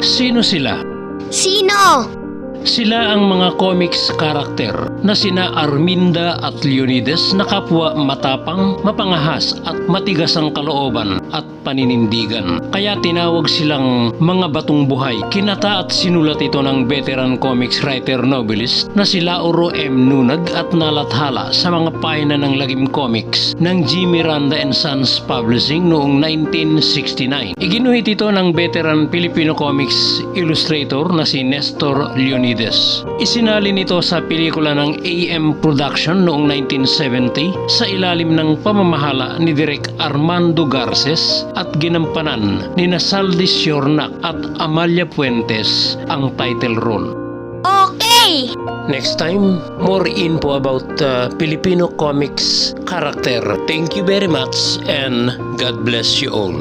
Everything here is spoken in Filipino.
Sino sila? Sino? Sila ang mga comics karakter na sina Arminda at Leonidas na kapwa matapang, mapangahas at matigas ang kalooban at paninindigan. Kaya tinawag silang mga batong buhay. Kinata at sinulat ito ng veteran comics writer novelist na si Lauro M. Nunag at nalathala sa mga pahina ng Lagim Comics ng G. Miranda and Sons Publishing noong 1969. Iginuhit ito ng veteran Filipino comics illustrator na si Nestor Leonidas. Isinalin ito sa pelikula ng AM Production noong 1970 sa ilalim ng pamamahala ni Direk Armando Garces at ginampanan ni Nasaldis Yornak at Amalia Puentes ang title role. Okay! Next time, more info about uh, Filipino comics character. Thank you very much and God bless you all.